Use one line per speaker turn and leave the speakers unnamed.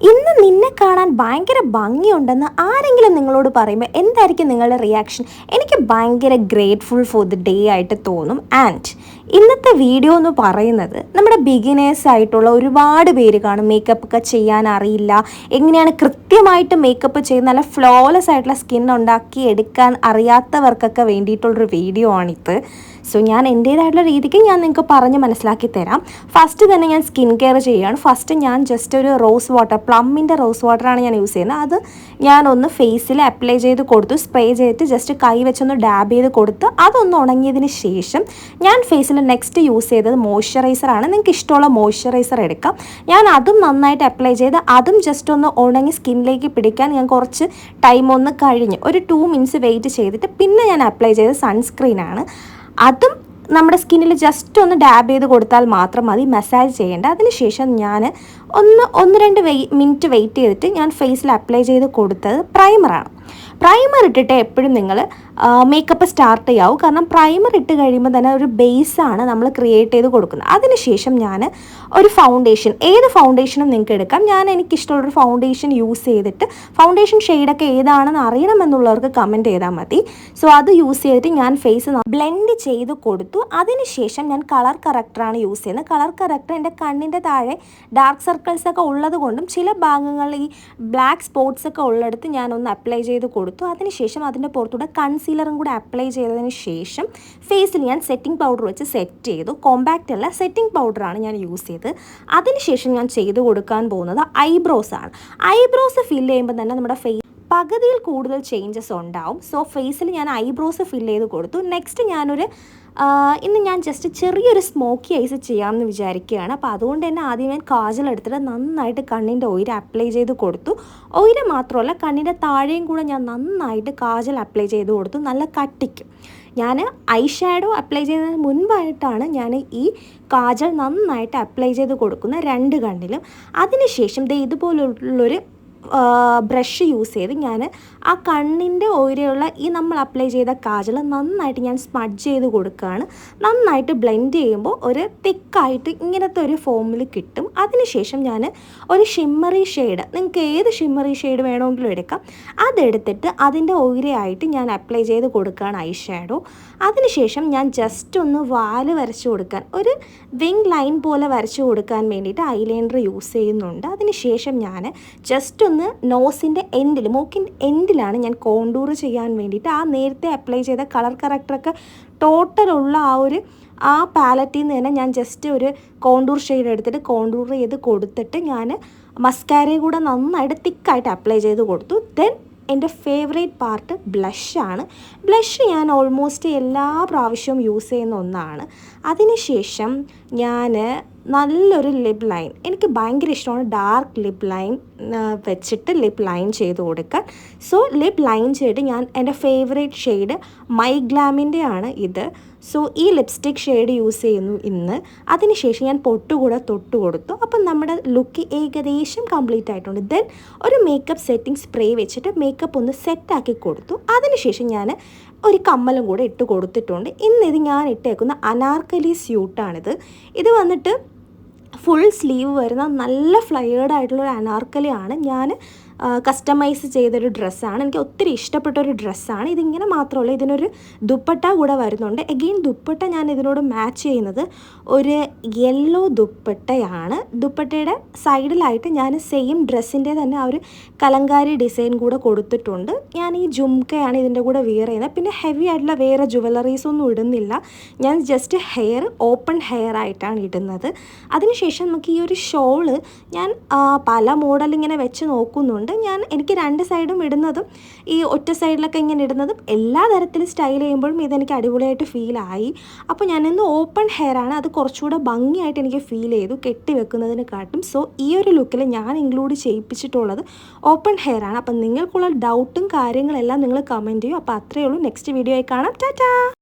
ഇന്ന് നിന്നെ കാണാൻ ഭയങ്കര ഭംഗിയുണ്ടെന്ന് ആരെങ്കിലും നിങ്ങളോട് പറയുമ്പോൾ എന്തായിരിക്കും നിങ്ങളുടെ റിയാക്ഷൻ എനിക്ക് ഭയങ്കര ഗ്രേറ്റ്ഫുൾ ഫോർ ദി ഡേ ആയിട്ട് തോന്നും. ആൻഡ് ഇന്നത്തെ വീഡിയോ എന്ന് പറയുന്നത് നമ്മുടെ ബിഗിനേഴ്സ് ആയിട്ടുള്ള ഒരുപാട് പേര് കാണും. മേക്കപ്പ് ഒക്കെ ചെയ്യാൻ അറിയില്ല. എങ്ങനെയാണ് കൃത്യമായിട്ട് മേക്കപ്പ് ചെയ്ത് നല്ല ഫ്ലോലെസ് ആയിട്ടുള്ള സ്കിൻ ഉണ്ടാക്കി എടുക്കാൻ അറിയാത്തവർക്കൊക്കെ വേണ്ടിയിട്ടുള്ളൊരു വീഡിയോ ആണിത്. സോ ഞാൻ എന്റേതായിട്ടുള്ള രീതിക്ക് ഞാൻ നിങ്ങൾക്ക് പറഞ്ഞ് മനസ്സിലാക്കി തരാം. ഫസ്റ്റ് തന്നെ ഞാൻ സ്കിൻ കെയർ ചെയ്യുകയാണ് ഫസ്റ്റ് ഞാൻ ജസ്റ്റ് ഒരു റോസ് വാട്ടർ പ്ലമ്മിന്റെ റോസ് വാട്ടറാണ് ഞാൻ യൂസ് ചെയ്യുന്നത്. അത് ഞാനൊന്ന് ഫേസിൽ അപ്ലൈ ചെയ്ത് കൊടുത്തു. സ്പ്രേ ചെയ്തിട്ട് ജസ്റ്റ് കൈ വെച്ചൊന്ന് ഡാബ് ചെയ്ത് കൊടുത്ത് അതൊന്ന് ഉണങ്ങിയതിന് ശേഷം ഞാൻ ഫേസിൽ നെക്സ്റ്റ് യൂസ് ചെയ്തത് മോയ്സ്ചറൈസറാണ് നിങ്ങൾക്ക് ഇഷ്ടമുള്ള മോയ്സ്ചറൈസർ എടുക്കാം. ഞാൻ അതും നന്നായിട്ട് അപ്ലൈ ചെയ്ത് അതും ജസ്റ്റ് ഒന്ന് ഉണങ്ങി സ്കിന്നിലേക്ക് പിടിക്കാൻ ഞാൻ കുറച്ച് ടൈം ഒന്ന് കഴിഞ്ഞ്. ഒരു ടു മിനിറ്റ്സ് വെയിറ്റ് ചെയ്തിട്ട് പിന്നെ ഞാൻ അപ്ലൈ ചെയ്ത സൺസ്ക്രീനാണ് അതും നമ്മുടെ സ്കിന്നിൽ ജസ്റ്റ് ഒന്ന് ഡാബ് ചെയ്ത് കൊടുത്താൽ മാത്രം മതി. മസാജ് ചെയ്യേണ്ട. അതിനുശേഷം ഞാൻ ഒന്ന് ഒന്ന് രണ്ട് വെയ് മിനിറ്റ് വെയിറ്റ് ചെയ്തിട്ട് ഞാൻ ഫേസിൽ അപ്ലൈ ചെയ്ത് കൊടുത്തത് പ്രൈമറാണ് പ്രൈമർ ഇട്ടിട്ട് എപ്പോഴും നിങ്ങൾ മേക്കപ്പ് സ്റ്റാർട്ട് ചെയ്യാവൂ. കാരണം പ്രൈമർ ഇട്ട് കഴിയുമ്പോൾ തന്നെ ഒരു ബേസാണ് നമ്മൾ ക്രിയേറ്റ് ചെയ്ത് കൊടുക്കുന്നത്. അതിനുശേഷം ഞാൻ ഒരു ഫൗണ്ടേഷൻ ഏത് ഫൗണ്ടേഷനും നിങ്ങൾക്ക് എടുക്കാം. ഞാൻ എനിക്കിഷ്ടമുള്ളൊരു ഫൗണ്ടേഷൻ യൂസ് ചെയ്തിട്ട് ഫൗണ്ടേഷൻ ഷെയ്ഡൊക്കെ ഏതാണെന്ന് അറിയണമെന്നുള്ളവർക്ക് കമന്റ് ചെയ്താൽ മതി. സോ അത് യൂസ് ചെയ്തിട്ട് ഞാൻ ഫേസ് ബ്ലെൻഡ് ചെയ്ത് കൊടുത്തു. അതിനുശേഷം ഞാൻ കളർ കറക്ടറാണ് യൂസ് ചെയ്യുന്നത്. കളർ കറക്ടർ എന്റെ കണ്ണിന്റെ താഴെ ഡാർക്ക് സർക്കിൾസൊക്കെ ഉള്ളത് കൊണ്ടും ചില ഭാഗങ്ങളിൽ ഈ ബ്ലാക്ക് സ്പോട്ട്സൊക്കെ ഉള്ളിടത്ത് ഞാനൊന്ന് അപ്ലൈ ചെയ്ത് കൊടുത്തു. അതിനുശേഷം അതിന്റെ പുറത്തൂടെ കൺസീലറും കൂടെ അപ്ലൈ ചെയ്തതിന് ശേഷം ഫേസിൽ ഞാൻ സെറ്റിംഗ് പൗഡർ വെച്ച് സെറ്റ് ചെയ്തു. കോമ്പാക്റ്റ് അല്ല സെറ്റിംഗ് പൗഡറാണ് ഞാൻ യൂസ് ചെയ്ത് അതിനുശേഷം ഞാൻ ചെയ്ത് കൊടുക്കാൻ പോകുന്നത് ഐബ്രോസ് ആണ്. ഐബ്രോസ് ഫിൽ ചെയ്യുമ്പോൾ തന്നെ നമ്മുടെ ഫേസ് പകുതിയിൽ കൂടുതൽ ചേഞ്ചസ് ഉണ്ടാവും. സോ ഫേസിൽ ഞാൻ ഐബ്രോസ് ഫിൽ ചെയ്ത് കൊടുത്തു. നെക്സ്റ്റ് ഞാനൊരു ഇന്ന് ഞാൻ ജസ്റ്റ് ചെറിയൊരു സ്മോക്കി ഐസ് ചെയ്യാമെന്ന് വിചാരിക്കുകയാണ്. അപ്പോൾ അതുകൊണ്ട് തന്നെ ആദ്യം ഞാൻ കാജൽ എടുത്തിട്ട് നന്നായിട്ട് കണ്ണിന്റെ ഓയിൽ അപ്ലൈ ചെയ്ത് കൊടുത്തു. ഓയിൽ മാത്രമല്ല കണ്ണിന്റെ താഴെയും കൂടെ ഞാൻ നന്നായിട്ട് കാജൽ അപ്ലൈ ചെയ്ത് കൊടുത്തു. നല്ല കട്ടിക്കും. ഞാൻ ഐ ഷാഡോ അപ്ലൈ ചെയ്യുന്നതിന് മുൻപായിട്ടാണ് ഞാൻ ഈ കാജൽ നന്നായിട്ട് അപ്ലൈ ചെയ്ത് കൊടുക്കുന്ന രണ്ട് കണ്ണിലും. അതിനുശേഷം ദേ ഇതുപോലുള്ളൊരു ബ്രഷ് യൂസ് ചെയ്ത് ഞാൻ ആ കണ്ണിന്റെ ഓരെയുള്ള ഈ നമ്മൾ അപ്ലൈ ചെയ്ത കാജൽ നന്നായിട്ട് ഞാൻ സ്മഡ്ജ് ചെയ്ത് കൊടുക്കുകയാണ്. നന്നായിട്ട് ബ്ലെൻഡ് ചെയ്യുമ്പോൾ ഒരു തിക്കായിട്ട് ഇങ്ങനത്തെ ഒരു ഫോമിൽ കിട്ടും. അതിനുശേഷം ഞാൻ ഒരു ഷിമ്മറി ഷെയ്ഡ് നിങ്ങൾക്ക് ഏത് ഷിമ്മറി ഷെയ്ഡ് വേണമെങ്കിലും എടുക്കാം. അതെടുത്തിട്ട് അതിന്റെ ഓരയായിട്ട് ഞാൻ അപ്ലൈ ചെയ്ത് കൊടുക്കുകയാണ് ഐ ഷാഡോ അതിനുശേഷം ഞാൻ ജസ്റ്റ് ഒന്ന് വാൽ വരച്ച് കൊടുക്കാൻ ഒരു വിങ് ലൈൻ പോലെ വരച്ച് കൊടുക്കാൻ വേണ്ടിയിട്ട് ഐലൈനർ യൂസ് ചെയ്യുന്നുണ്ട്. അതിനുശേഷം ഞാൻ ജസ്റ്റ് ഒന്ന് നോസിന്റെ എൻഡിൽ മൂക്കിന്റെ എൻഡിലാണ് ഞാൻ കോണ്ടൂർ ചെയ്യാൻ വേണ്ടിയിട്ട് ആ നേരത്തെ അപ്ലൈ ചെയ്ത കളർ കറക്റ്ററൊക്കെ ടോട്ടലുള്ള ആ ഒരു ആ പാലറ്റിൽ നിന്ന് തന്നെ ഞാൻ ജസ്റ്റ് ഒരു കോണ്ടൂർ ഷെയ്ഡ് എടുത്തിട്ട് കോണ്ടൂർ ചെയ്ത് കൊടുത്തിട്ട് ഞാൻ മസ്കാരയും കൂടെ നന്നായിട്ട് തിക്കായിട്ട് അപ്ലൈ ചെയ്ത് കൊടുത്തു. ദെൻ എന്റെ ഫേവറേറ്റ് പാർട്ട് ബ്ലഷാണ് ബ്ലഷ് ഞാൻ ഓൾമോസ്റ്റ് എല്ലാ പ്രാവശ്യവും യൂസ് ചെയ്യുന്ന ഒന്നാണ്. അതിനുശേഷം ഞാൻ നല്ലൊരു ലിപ് ലൈൻ എനിക്ക് ഭയങ്കര ഇഷ്ടമാണ് ഡാർക്ക് ലിപ് ലൈൻ വെച്ചിട്ട് ലിപ് ലൈൻ ചെയ്ത് കൊടുക്കാൻ. സോ ലിപ് ലൈൻ ചെയ്ത് ഞാൻ എന്റെ ഫേവറേറ്റ് ഷെയ്ഡ് മൈ ഗ്ലാമിന്റെ ആണ് ഇത്. സോ ഈ ലിപ്സ്റ്റിക് ഷെയ്ഡ് യൂസ് ചെയ്യുന്നു ഇന്ന്. അതിനുശേഷം ഞാൻ പൊട്ടുകൂടെ തൊട്ട് കൊടുത്തു. അപ്പം നമ്മുടെ ലുക്ക് ഏകദേശം കംപ്ലീറ്റ് ആയിട്ടുണ്ട്. ദെൻ ഒരു മേക്കപ്പ് സെറ്റിംഗ് സ്പ്രേ വെച്ചിട്ട് മേക്കപ്പ് ഒന്ന് സെറ്റാക്കി കൊടുത്തു. അതിനുശേഷം ഞാൻ ഒരു കമ്മലും കൂടെ ഇട്ട് കൊടുത്തിട്ടുണ്ട്. ഇന്ന് ഇന്നിത് ഞാൻ ഇട്ടേക്കുന്ന അനാർക്കലി സ്യൂട്ടാണിത് ഇത് വന്നിട്ട് ഫുൾ സ്ലീവ് വരുന്ന നല്ല ഫ്ലയേർഡ് ആയിട്ടുള്ള ഒരു അനാർക്കലിയാണ് ഞാൻ കസ്റ്റമൈസ് ചെയ്തൊരു ഡ്രസ്സാണ് എനിക്ക് ഒത്തിരി ഇഷ്ടപ്പെട്ട ഒരു ഡ്രസ്സാണ് ഇതിങ്ങനെ മാത്രമല്ല ഇതിനൊരു ദുപ്പട്ട കൂടെ വരുന്നുണ്ട്. എഗെയിൻ ദുപ്പട്ട ഞാൻ ഇതിനോട് മാച്ച് ചെയ്യുന്നത് ഒരു യെല്ലോ ദുപ്പട്ടയാണ്. ദുപ്പട്ടയുടെ സൈഡിലായിട്ട് ഞാൻ സെയിം ഡ്രസ്സിന്റെ തന്നെ ആ ഒരു കലങ്കാരി ഡിസൈൻ കൂടെ കൊടുത്തിട്ടുണ്ട്. ഞാൻ ഈ ജുംക്കയാണ് ഇതിന്റെ കൂടെ വിയർ ചെയ്യുന്നത്. പിന്നെ ഹെവി ആയിട്ടുള്ള വേറെ ജുവലറീസ് ഒന്നും ഇടുന്നില്ല. ഞാൻ ജസ്റ്റ് ഹെയർ ഓപ്പൺ ഹെയർ ആയിട്ടാണ് ഇടുന്നത്. അതിനുശേഷം നമുക്ക് ഈ ഒരു ഷോൾ ഞാൻ പല മോഡലിങ്ങനെ വെച്ച് നോക്കുന്നുണ്ട്. ഞാൻ എനിക്ക് രണ്ട് സൈഡും ഇടുന്നതും ഈ ഒറ്റ സൈഡിലൊക്കെ ഇങ്ങനെ ഇടുന്നതും എല്ലാ തരത്തിലും സ്റ്റൈൽ ചെയ്യുമ്പോഴും ഇതെനിക്ക് അടിപൊളിയായിട്ട് ഫീലായി അപ്പോൾ ഞാനിന്ന് ഓപ്പൺ ഹെയർ ആണ്. അത് കുറച്ചുകൂടെ ഭംഗിയായിട്ട് എനിക്ക് ഫീൽ ചെയ്തു. കെട്ടി വെക്കുന്നതിന് കാട്ടും സോ ഈ ഒരു ലുക്കിൽ ഞാൻ ഇൻക്ലൂഡ് ചെയ്യിപ്പിച്ചിട്ടുള്ളത് ഓപ്പൺ ഹെയർ ആണ്. അപ്പം നിങ്ങൾക്കുള്ള ഡൗട്ടും കാര്യങ്ങളെല്ലാം നിങ്ങൾ കമന്റ് ചെയ്യും. അപ്പോൾ അത്രയേ ഉള്ളൂ. നെക്സ്റ്റ് വീഡിയോ ആയി കാണാം. ടാറ്റാ